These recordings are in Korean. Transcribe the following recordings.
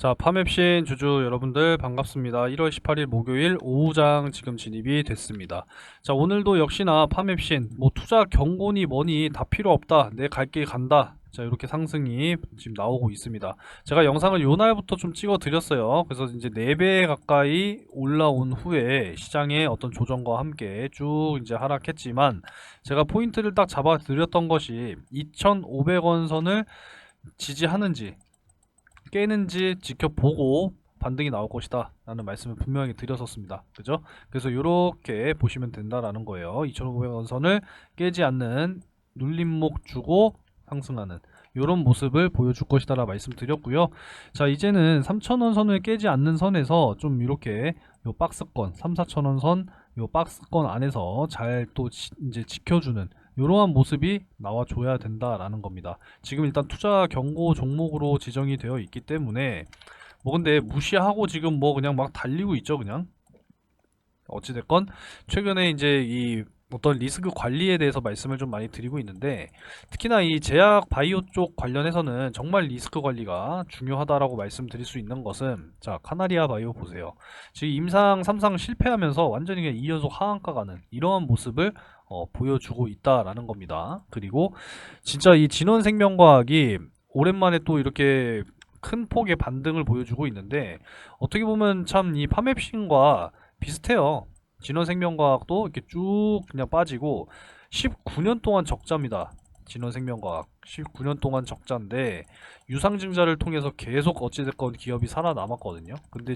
자, 파맵신 주주 여러분들 반갑습니다. 1월 18일 목요일 오후장 지금 진입이 됐습니다. 자, 오늘도 역시나 파맵신 뭐 투자 경고니 뭐니 다 필요 없다. 내 갈 길 간다. 자, 이렇게 상승이 지금 나오고 있습니다. 제가 영상을 요 날부터 좀 찍어 드렸어요. 그래서 이제 4배 가까이 올라온 후에 시장의 어떤 조정과 함께 쭉 이제 하락했지만 제가 포인트를 딱 잡아 드렸던 것이 2,500원 선을 지지하는지 깨는지 지켜보고 반등이 나올 것이다 라는 말씀을 분명히 드렸었습니다. 그죠? 그래서 이렇게 보시면 된다라는 거예요. 2500원 선을 깨지 않는 눌림목 주고 상승하는 이런 모습을 보여줄 것이다 라 말씀드렸고요. 자 이제는 3000원 선을 깨지 않는 선에서 좀 이렇게 요 박스권 3, 4천원 선 요 박스권 안에서 잘 또 이제 지켜주는 이러한 모습이 나와줘야 된다라는 겁니다. 지금 일단 투자 경고 종목으로 지정이 되어 있기 때문에 뭐 근데 무시하고 지금 뭐 그냥 막 달리고 있죠 그냥 어찌됐건 최근에 이제 이 어떤 리스크 관리에 대해서 말씀을 좀 많이 드리고 있는데 특히나 이 제약 바이오 쪽 관련해서는 정말 리스크 관리가 중요하다라고 말씀드릴 수 있는 것은 자 카나리아 바이오 보세요 지금 임상 3상 실패하면서 완전히 그냥 2연속 하한가 가는 이러한 모습을 어, 보여주고 있다라는 겁니다 그리고 진짜 이 진원생명과학이 오랜만에 또 이렇게 큰 폭의 반등을 보여주고 있는데 어떻게 보면 참 이 파맵신과 비슷해요 진원생명과학도 이렇게 쭉 그냥 빠지고 19년 동안 적자입니다. 진원생명과학 19년 동안 적자인데 유상증자를 통해서 계속 어찌됐건 기업이 살아남았거든요. 근데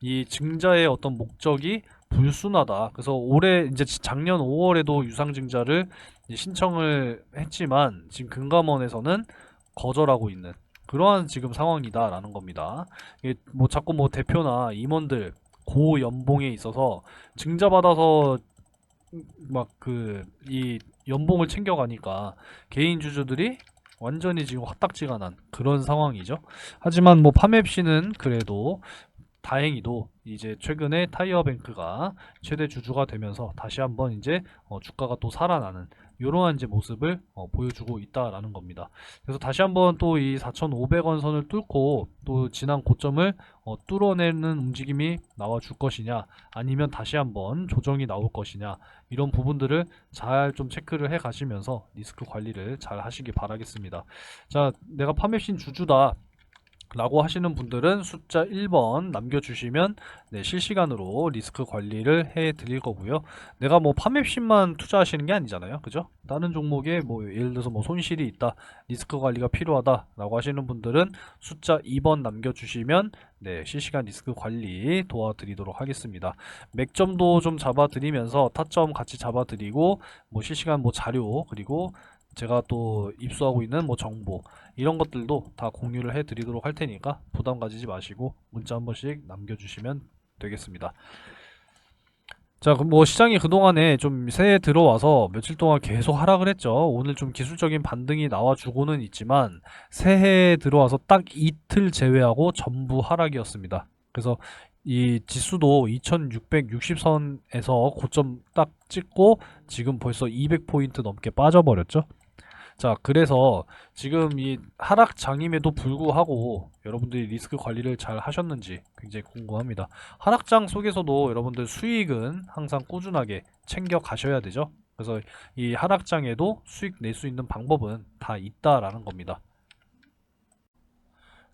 이 증자의 어떤 목적이 불순하다. 그래서 올해 이제 작년 5월에도 유상증자를 신청을 했지만 지금 금감원에서는 거절하고 있는 그러한 지금 상황이다라는 겁니다. 뭐 자꾸 뭐 대표나 임원들 고 연봉에 있어서 증자 받아서 막 그 이 연봉을 챙겨가니까 개인 주주들이 완전히 지금 화딱지가 난 그런 상황이죠. 하지만 뭐 파맵시는 그래도 다행히도 이제 최근에 타이어뱅크가 최대 주주가 되면서 다시 한번 이제 어 주가가 또 살아나는 이러한 이제 모습을 어 보여주고 있다라는 겁니다. 그래서 다시 한번 또 이 4,500원 선을 뚫고 또 지난 고점을 어 뚫어내는 움직임이 나와 줄 것이냐 아니면 다시 한번 조정이 나올 것이냐 이런 부분들을 잘 좀 체크를 해 가시면서 리스크 관리를 잘 하시기 바라겠습니다. 자, 내가 파맵신 주주다. 라고 하시는 분들은 숫자 1번 남겨주시면 네, 실시간으로 리스크 관리를 해 드릴 거고요. 내가 뭐 파맵신만 투자하시는 게 아니잖아요. 그죠? 다른 종목에 뭐 예를 들어서 뭐 손실이 있다, 리스크 관리가 필요하다 라고 하시는 분들은 숫자 2번 남겨주시면 네, 실시간 리스크 관리 도와드리도록 하겠습니다. 맥점도 좀 잡아드리면서 타점 같이 잡아드리고 뭐 실시간 뭐 자료 그리고 제가 또 입수하고 있는 뭐 정보 이런 것들도 다 공유를 해 드리도록 할 테니까 부담 가지지 마시고 문자 한 번씩 남겨주시면 되겠습니다. 자, 그럼 뭐 시장이 그동안에 좀 새해 들어와서 며칠 동안 계속 하락을 했죠. 오늘 좀 기술적인 반등이 나와주고는 있지만 새해에 들어와서 딱 이틀 제외하고 전부 하락이었습니다. 그래서 이 지수도 2660선에서 고점 딱 찍고 지금 벌써 200포인트 넘게 빠져버렸죠. 자, 그래서 지금 이 하락장임에도 불구하고 여러분들이 리스크 관리를 잘 하셨는지 굉장히 궁금합니다. 하락장 속에서도 여러분들 수익은 항상 꾸준하게 챙겨 가셔야 되죠. 그래서 이 하락장에도 수익 낼 수 있는 방법은 다 있다라는 겁니다.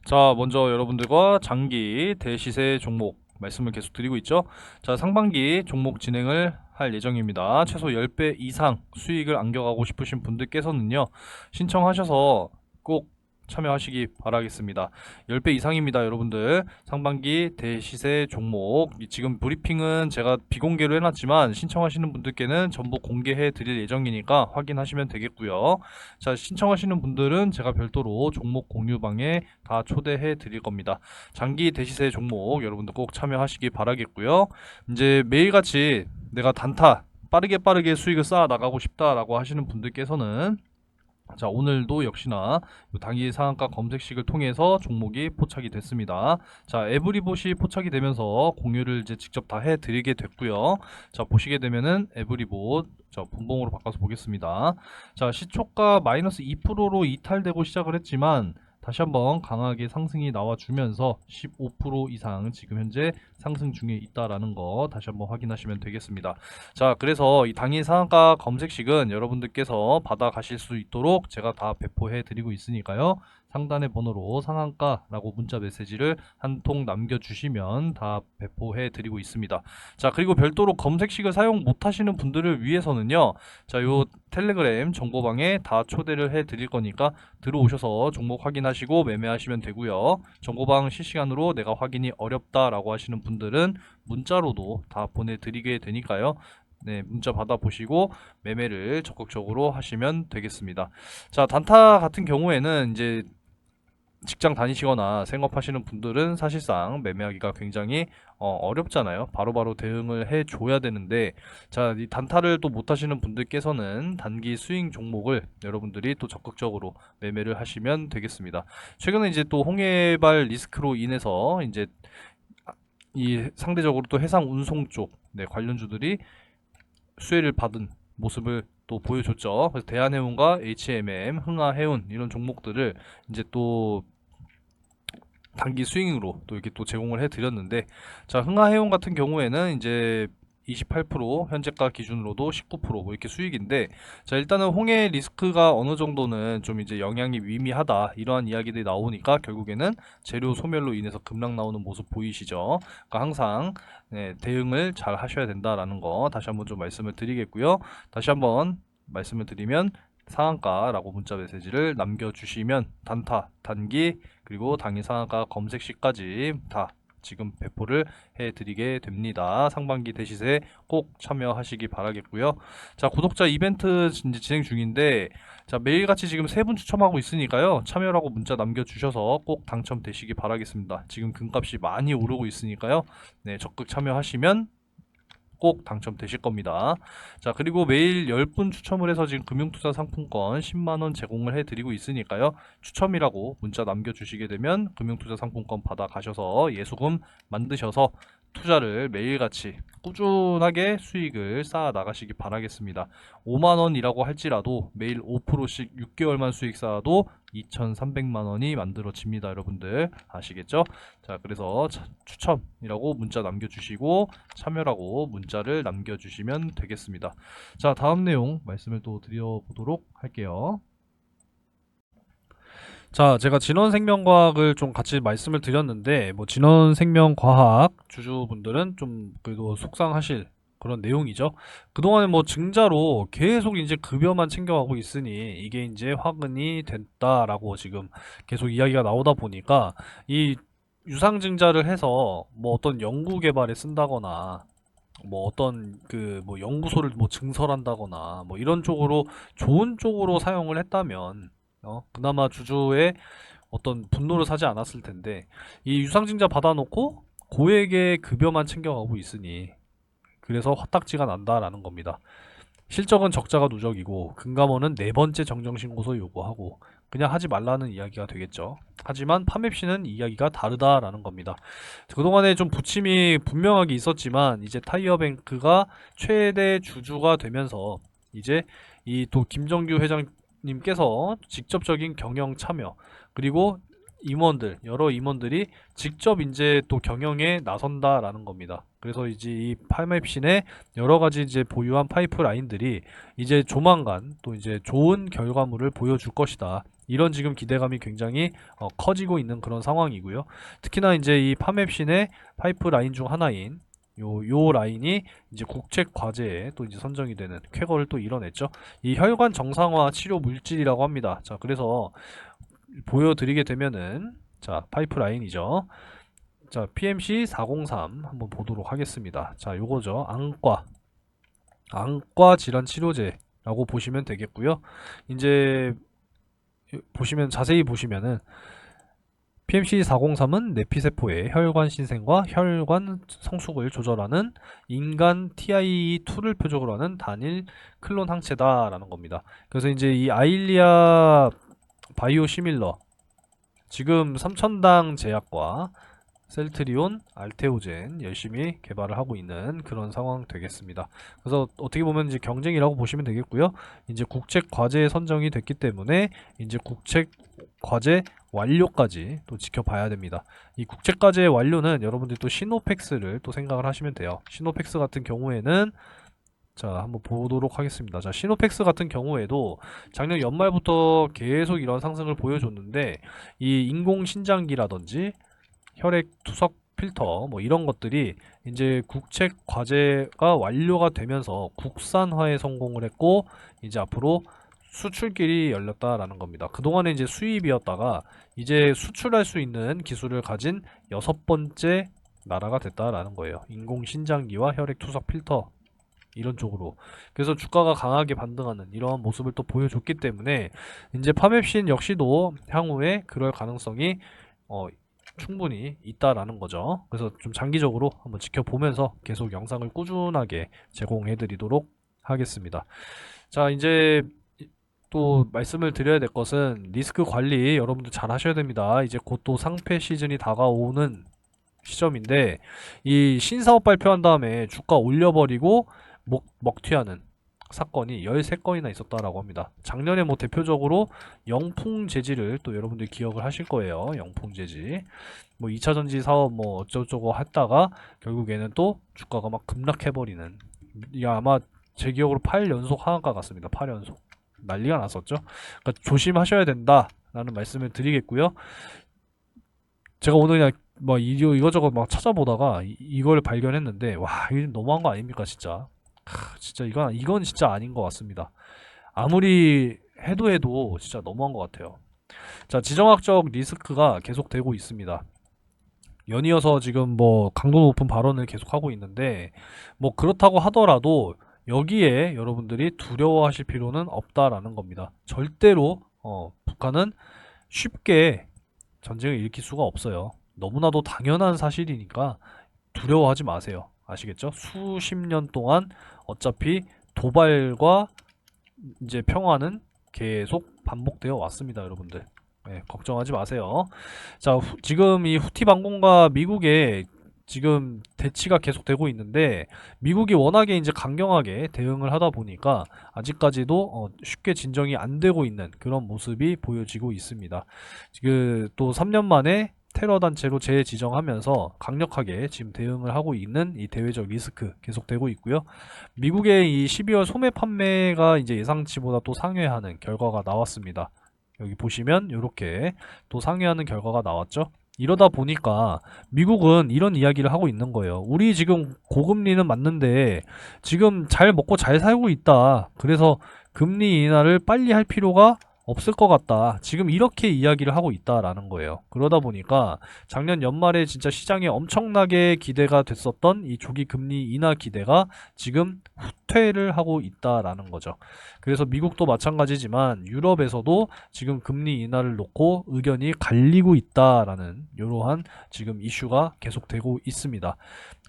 자, 먼저 여러분들과 장기 대시세 종목 말씀을 계속 드리고 있죠. 자, 상반기 종목 진행을 할 예정입니다. 최소 10배 이상 수익을 안겨가고 싶으신 분들께서는요. 신청하셔서 꼭 참여하시기 바라겠습니다. 10배 이상입니다, 여러분들. 상반기 대시세 종목. 지금 브리핑은 제가 비공개로 해놨지만 신청하시는 분들께는 전부 공개해 드릴 예정이니까 확인하시면 되겠고요. 자, 신청하시는 분들은 제가 별도로 종목 공유방에 다 초대해 드릴 겁니다. 장기 대시세 종목 여러분들 꼭 참여하시기 바라겠고요. 이제 매일같이 내가 단타 빠르게 빠르게 수익을 쌓아 나가고 싶다라고 하시는 분들께서는 자 오늘도 역시나 당일 상한가 검색식을 통해서 종목이 포착이 됐습니다. 자 에브리봇이 포착이 되면서 공유를 이제 직접 다 해드리게 됐고요. 자 보시게 되면은 에브리봇 자 분봉으로 바꿔서 보겠습니다. 자 시초가 마이너스 2%로 이탈되고 시작을 했지만 다시 한번 강하게 상승이 나와주면서 15% 이상 지금 현재 상승 중에 있다라는 거 다시 한번 확인하시면 되겠습니다. 자, 그래서 이 당일 상한가 검색식은 여러분들께서 받아 가실 수 있도록 제가 다 배포해 드리고 있으니까요. 상단의 번호로 상한가라고 문자 메시지를 한 통 남겨주시면 다 배포해 드리고 있습니다. 자, 그리고 별도로 검색식을 사용 못 하시는 분들을 위해서는요. 자, 요 텔레그램 정보방에 다 초대를 해 드릴 거니까 들어오셔서 종목 확인하시고 매매하시면 되고요. 정보방 실시간으로 내가 확인이 어렵다라고 하시는 분들은 문자로도 다 보내드리게 되니까요. 네, 문자 받아보시고 매매를 적극적으로 하시면 되겠습니다. 자, 단타 같은 경우에는 이제 직장 다니시거나 생업하시는 분들은 사실상 매매하기가 굉장히 어, 렵잖아요 바로바로 대응을 해 줘야 되는데 자, 이 단타를 또 못 하시는 분들께서는 단기 스윙 종목을 여러분들이 또 적극적으로 매매를 하시면 되겠습니다. 최근에 이제 또 홍해발 리스크로 인해서 이제 이 상대적으로 또 해상 운송 쪽 네, 관련주들이 수혜를 받은 모습을 또 보여줬죠. 그래서 대한해운과 HMM, 흥하해운 이런 종목들을 이제 또 단기 스윙으로 또 이렇게 또 제공을 해드렸는데 자 흥하해운 같은 경우에는 이제 28% 현재가 기준으로도 19%뭐 이렇게 수익인데 자 일단은 홍해 리스크가 어느 정도는 좀 이제 영향이 미미하다 이러한 이야기들이 나오니까 결국에는 재료 소멸로 인해서 급락 나오는 모습 보이시죠? 그러니까 항상 네, 대응을 잘 하셔야 된다라는 거 다시 한번 좀 말씀을 드리겠고요. 다시 한번 말씀을 드리면 상한가라고 문자 메시지를 남겨주시면 단타, 단기 그리고 당일 상한가 검색 시까지 다 지금 배포를 해드리게 됩니다. 상반기 대시세 꼭 참여하시기 바라겠고요. 자 구독자 이벤트 진행 중인데 자 매일같이 지금 세 분 추첨하고 있으니까요 참여라고 문자 남겨주셔서 꼭 당첨되시기 바라겠습니다. 지금 금값이 많이 오르고 있으니까요 네 적극 참여하시면 꼭 당첨되실 겁니다. 자, 그리고 매일 10분 추첨을 해서 지금 금융투자 상품권 10만원 제공을 해드리고 있으니까요. 추첨이라고 문자 남겨주시게 되면 금융투자 상품권 받아 가셔서 예수금 만드셔서 투자를 매일같이 꾸준하게 수익을 쌓아 나가시기 바라겠습니다. 5만원이라고 할지라도 매일 5%씩 6개월만 수익 쌓아도 2,300만원이 만들어집니다. 여러분들 아시겠죠? 자, 그래서 차- 추첨이라고 문자 남겨주시고 참여라고 문자를 남겨주시면 되겠습니다. 자, 다음 내용 말씀을 또 드려보도록 할게요. 자, 제가 진원생명과학을 좀 같이 말씀을 드렸는데, 뭐, 진원생명과학 주주분들은 좀 그래도 속상하실 그런 내용이죠. 그동안에 뭐 증자로 계속 이제 급여만 챙겨가고 있으니, 이게 이제 화근이 됐다라고 지금 계속 이야기가 나오다 보니까, 이 유상증자를 해서 뭐 어떤 연구 개발에 쓴다거나, 뭐 어떤 그 뭐 연구소를 뭐 증설한다거나, 뭐 이런 쪽으로 좋은 쪽으로 사용을 했다면, 어, 그나마 주주의 어떤 분노를 사지 않았을 텐데 이 유상증자 받아놓고 고액의 급여만 챙겨가고 있으니 그래서 화딱지가 난다라는 겁니다. 실적은 적자가 누적이고 금감원은 네 번째 정정신고서 요구하고 그냥 하지 말라는 이야기가 되겠죠. 하지만 파맵시는 이야기가 다르다라는 겁니다. 그동안에 좀 부침이 분명하게 있었지만 이제 타이어뱅크가 최대 주주가 되면서 이제 이 또 김정규 회장 님께서 직접적인 경영 참여 그리고 임원들 여러 임원들이 직접 이제 또 경영에 나선다라는 겁니다. 그래서 이제 이 파맵신의 여러 가지 이제 보유한 파이프라인들이 이제 조만간 또 이제 좋은 결과물을 보여줄 것이다. 이런 지금 기대감이 굉장히 어, 커지고 있는 그런 상황이고요. 특히나 이제 이 파맵신의 파이프라인 중 하나인 요, 요 라인이 이제 국책 과제에 또 이제 선정이 되는 쾌거를 또 이뤄냈죠. 이 혈관 정상화 치료 물질이라고 합니다. 자, 그래서 보여드리게 되면은 자, 파이프 라인이죠. 자, PMC 403 한번 보도록 하겠습니다. 자, 요거죠. 안과. 안과 질환 치료제라고 보시면 되겠고요. 이제 보시면 자세히 보시면은 PMC 403은 내피세포의 혈관 신생과 혈관 성숙을 조절하는 인간 TIE2를 표적으로 하는 단일 클론 항체다라는 겁니다. 그래서 이제 이 아일리아 바이오 시밀러 지금 삼천당 제약과 셀트리온, 알테오젠 열심히 개발을 하고 있는 그런 상황 되겠습니다. 그래서 어떻게 보면 이제 경쟁이라고 보시면 되겠고요. 이제 국책 과제에 선정이 됐기 때문에 이제 국책 과제 완료까지 또 지켜봐야 됩니다. 이 국채까지의 완료는 여러분들이 또 시노펙스를 또 생각을 하시면 돼요. 시노펙스 같은 경우에는 자, 한번 보도록 하겠습니다. 자, 시노펙스 같은 경우에도 작년 연말부터 계속 이런 상승을 보여줬는데 이 인공신장기라든지 혈액 투석 필터 뭐 이런 것들이 이제 국책 과제가 완료가 되면서 국산화에 성공을 했고 이제 앞으로 수출길이 열렸다라는 겁니다. 그동안에 이제 수입이었다가 이제 수출할 수 있는 기술을 가진 여섯 번째 나라가 됐다라는 거예요. 인공신장기와 혈액 투석 필터 이런 쪽으로. 그래서 주가가 강하게 반등하는 이러한 모습을 또 보여줬기 때문에 이제 파맵신 역시도 향후에 그럴 가능성이 어, 충분히 있다라는 거죠. 그래서 좀 장기적으로 한번 지켜보면서 계속 영상을 꾸준하게 제공해 드리도록 하겠습니다. 자, 이제 또 말씀을 드려야 될 것은 리스크 관리 여러분들 잘 하셔야 됩니다. 이제 곧 또 상패 시즌이 다가오는 시점인데 이 신사업 발표한 다음에 주가 올려버리고 먹, 먹튀하는 사건이 13건이나 있었다라고 합니다. 작년에 뭐 대표적으로 영풍 재질을 또 여러분들 기억을 하실 거예요. 영풍 재질. 뭐 2차 전지 사업 뭐 어쩌고저쩌고 했다가 결국에는 또 주가가 막 급락해 버리는. 이게 아마 제 기억으로 8연속 하한가 같습니다. 8연속. 난리가 났었죠. 그러니까 조심하셔야 된다라는 말씀을 드리겠고요. 제가 오늘 그냥 뭐 이거 이거저거 막 찾아보다가 이, 이걸 발견했는데 와 이거 너무한 거 아닙니까 진짜. 크, 진짜 이건 이건 진짜 아닌 것 같습니다. 아무리 해도 해도 진짜 너무한 것 같아요. 자 지정학적 리스크가 계속되고 있습니다. 연이어서 지금 뭐 강도 높은 발언을 계속하고 있는데 뭐 그렇다고 하더라도 여기에 여러분들이 두려워하실 필요는 없다라는 겁니다. 절대로 어, 북한은 쉽게 전쟁을 일으킬 수가 없어요. 너무나도 당연한 사실이니까 두려워하지 마세요. 아시겠죠? 수십 년 동안 어차피 도발과 이제 평화는 계속 반복되어 왔습니다, 여러분들. 네, 걱정하지 마세요. 자, 후- 지금 이 후티 방공과 미국의 지금 대치가 계속되고 있는데 미국이 워낙에 이제 강경하게 대응을 하다 보니까 아직까지도 어, 쉽게 진정이 안 되고 있는 그런 모습이 보여지고 있습니다. 그또 3년 만에 테러 단체로 재지정하면서 강력하게 지금 대응을 하고 있는 이 대외적 리스크 계속되고 있고요. 미국의 이 12월 소매 판매가 이제 예상치보다 또 상회하는 결과가 나왔습니다. 여기 보시면 이렇게 또 상회하는 결과가 나왔죠. 이러다 보니까 미국은 이런 이야기를 하고 있는 거예요. 우리 지금 고금리는 맞는데 지금 잘 먹고 잘 살고 있다. 그래서 금리 인하를 빨리 할 필요가 없을 것 같다. 지금 이렇게 이야기를 하고 있다라는 거예요. 그러다 보니까 작년 연말에 진짜 시장에 엄청나게 기대가 됐었던 이 조기 금리 인하 기대가 지금 후퇴를 하고 있다라는 거죠. 그래서 미국도 마찬가지지만 유럽에서도 지금 금리 인하를 놓고 의견이 갈리고 있다라는 이러한 지금 이슈가 계속되고 있습니다.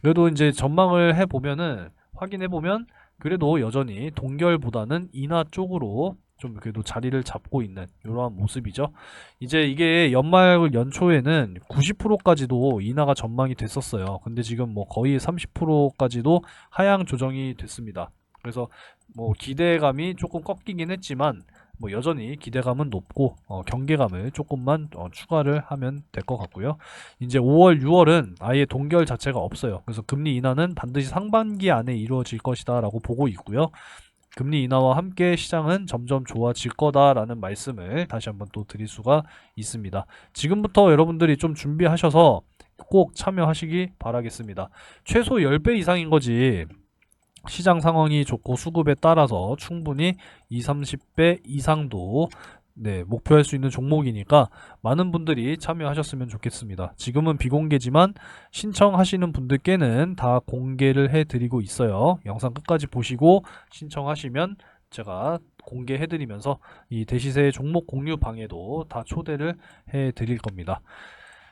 그래도 이제 전망을 해 보면은 확인해 보면 그래도 여전히 동결보다는 인하 쪽으로 좀 그래도 자리를 잡고 있는 이러한 모습이죠. 이제 이게 연말 연초에는 90%까지도 인하가 전망이 됐었어요. 근데 지금 뭐 거의 30%까지도 하향 조정이 됐습니다. 그래서 뭐 기대감이 조금 꺾이긴 했지만 뭐 여전히 기대감은 높고 어, 경계감을 조금만 어, 추가를 하면 될 것 같고요. 이제 5월, 6월은 아예 동결 자체가 없어요. 그래서 금리 인하는 반드시 상반기 안에 이루어질 것이다라고 보고 있고요. 금리 인하와 함께 시장은 점점 좋아질 거다라는 말씀을 다시 한번 또 드릴 수가 있습니다. 지금부터 여러분들이 좀 준비하셔서 꼭 참여하시기 바라겠습니다. 최소 10배 이상인 거지. 시장 상황이 좋고 수급에 따라서 충분히 2, 30배 이상도 네, 목표할 수 있는 종목이니까 많은 분들이 참여하셨으면 좋겠습니다. 지금은 비공개지만 신청하시는 분들께는 다 공개를 해드리고 있어요. 영상 끝까지 보시고 신청하시면 제가 공개해드리면서 이 대시세 종목 공유 방에도 다 초대를 해드릴 겁니다.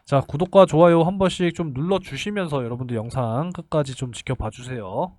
자, 구독과 좋아요 한 번씩 좀 눌러주시면서 여러분들 영상 끝까지 좀 지켜봐 주세요.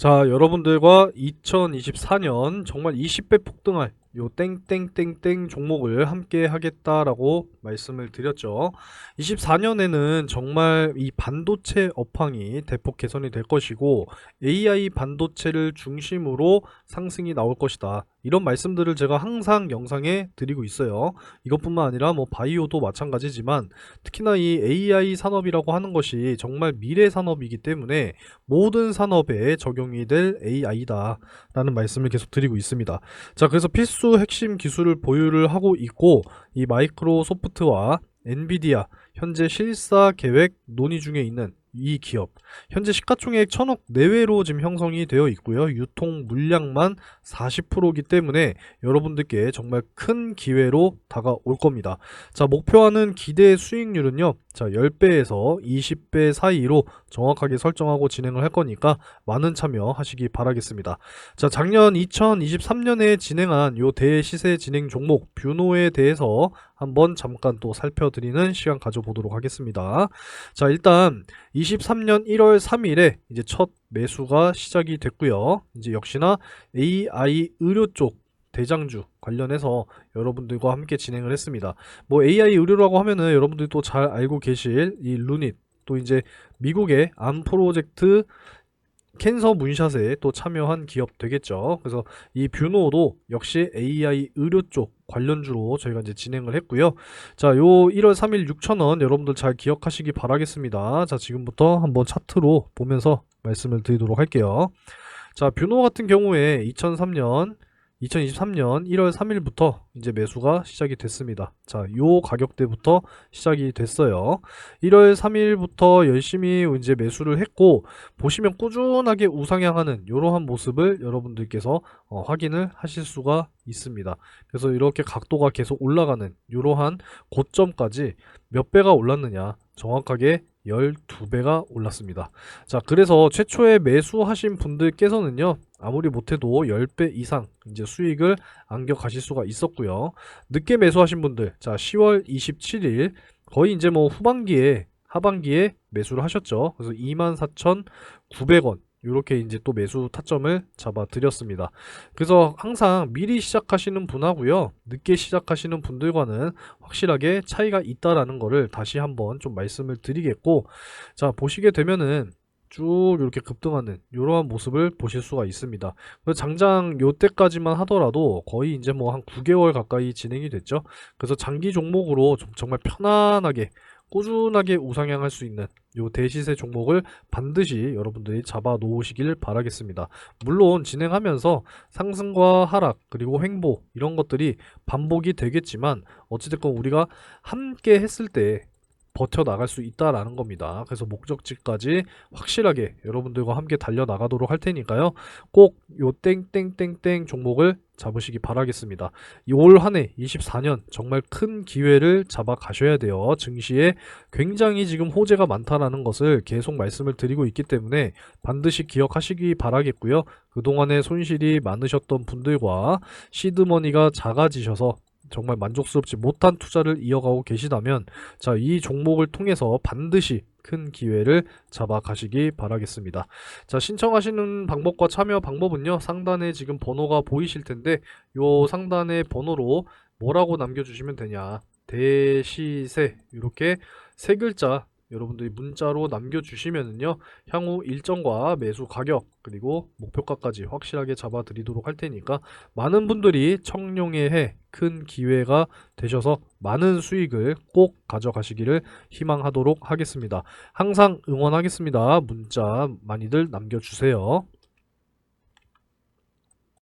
자, 여러분들과 2024년 정말 20배 폭등할 요 땡땡땡땡 종목을 함께 하겠다라고 말씀을 드렸죠. 24년에는 정말 이 반도체 업황이 대폭 개선이 될 것이고 AI 반도체를 중심으로 상승이 나올 것이다. 이런 말씀들을 제가 항상 영상에 드리고 있어요. 이것뿐만 아니라 뭐 바이오도 마찬가지지만 특히나 이 AI 산업이라고 하는 것이 정말 미래 산업이기 때문에 모든 산업에 적용이 될 AI다 라는 말씀을 계속 드리고 있습니다. 자, 그래서 필수 핵심 기술을 보유를 하고 있고 이 마이크로소프트와 엔비디아 현재 실사 계획 논의 중에 있는 이 기업 현재 시가총액 천억 내외로 지금 형성이 되어 있고요. 유통 물량만 40%이기 때문에 여러분들께 정말 큰 기회로 다가올 겁니다. 자, 목표하는 기대 수익률은요. 자, 10배에서 20배 사이로 정확하게 설정하고 진행을 할 거니까 많은 참여하시기 바라겠습니다. 자, 작년 2023년에 진행한 요 대시세 진행 종목 뷰노에 대해서 한번 잠깐 또 살펴드리는 시간 가져보도록 하겠습니다. 자, 일단 23년 1월 3일에 이제 첫 매수가 시작이 됐고요. 이제 역시나 AI 의료 쪽 대장주 관련해서 여러분들과 함께 진행을 했습니다. 뭐 AI 의료라고 하면은 여러분들이 또 잘 알고 계실 이 루닛 또 이제 미국의 암 프로젝트 캔서 문샷에 또 참여한 기업 되겠죠. 그래서 이 뷰노도 역시 AI 의료 쪽 관련주로 저희가 이제 진행을 했고요. 자, 요 1월 3일 6,000원 여러분들 잘 기억하시기 바라겠습니다. 자, 지금부터 한번 차트로 보면서 말씀을 드리도록 할게요. 자, 뷰노 같은 경우에 2003년 2023년 1월 3일부터 이제 매수가 시작이 됐습니다. 자, 요 가격대부터 시작이 됐어요. 1월 3일부터 열심히 이제 매수를 했고 보시면 꾸준하게 우상향하는 이러한 모습을 여러분들께서 어, 확인을 하실 수가 있습니다. 그래서 이렇게 각도가 계속 올라가는 이러한 고점까지 몇 배가 올랐느냐 정확하게 12배가 올랐습니다. 자, 그래서 최초에 매수하신 분들께서는요, 아무리 못해도 10배 이상 이제 수익을 안겨 가실 수가 있었고요. 늦게 매수하신 분들, 자, 10월 27일 거의 이제 뭐 후반기에 하반기에 매수를 하셨죠. 그래서 24,900원 이렇게 이제 또 매수 타점을 잡아 드렸습니다. 그래서 항상 미리 시작하시는 분하고요. 늦게 시작하시는 분들과는 확실하게 차이가 있다라는 거를 다시 한번 좀 말씀을 드리겠고 자, 보시게 되면은 쭉 이렇게 급등하는 이러한 모습을 보실 수가 있습니다. 장장 요때까지만 하더라도 거의 이제 뭐 한 9개월 가까이 진행이 됐죠. 그래서 장기 종목으로 좀- 정말 편안하게 꾸준하게 우상향할 수 있는 요 대시세 종목을 반드시 여러분들이 잡아 놓으시길 바라겠습니다. 물론 진행하면서 상승과 하락 그리고 횡보 이런 것들이 반복이 되겠지만 어찌됐건 우리가 함께 했을 때 버텨 나갈 수 있다라는 겁니다. 그래서 목적지까지 확실하게 여러분들과 함께 달려 나가도록 할 테니까요. 꼭 요 땡땡땡땡 종목을 잡으시기 바라겠습니다. 올 한 해 24년 정말 큰 기회를 잡아 가셔야 돼요. 증시에 굉장히 지금 호재가 많다라는 것을 계속 말씀을 드리고 있기 때문에 반드시 기억하시기 바라겠고요. 그동안에 손실이 많으셨던 분들과 시드머니가 작아지셔서 정말 만족스럽지 못한 투자를 이어가고 계시다면 자, 이 종목을 통해서 반드시 큰 기회를 잡아 가시기 바라겠습니다. 자, 신청하시는 방법과 참여 방법은요. 상단에 지금 번호가 보이실 텐데 요 상단의 번호로 뭐라고 남겨 주시면 되냐? 대시세 이렇게 세 글자 여러분들이 문자로 남겨주시면은요 향후 일정과 매수 가격 그리고 목표가까지 확실하게 잡아드리도록 할 테니까 많은 분들이 청룡의 해 큰 기회가 되셔서 많은 수익을 꼭 가져가시기를 희망하도록 하겠습니다. 항상 응원하겠습니다. 문자 많이들 남겨주세요.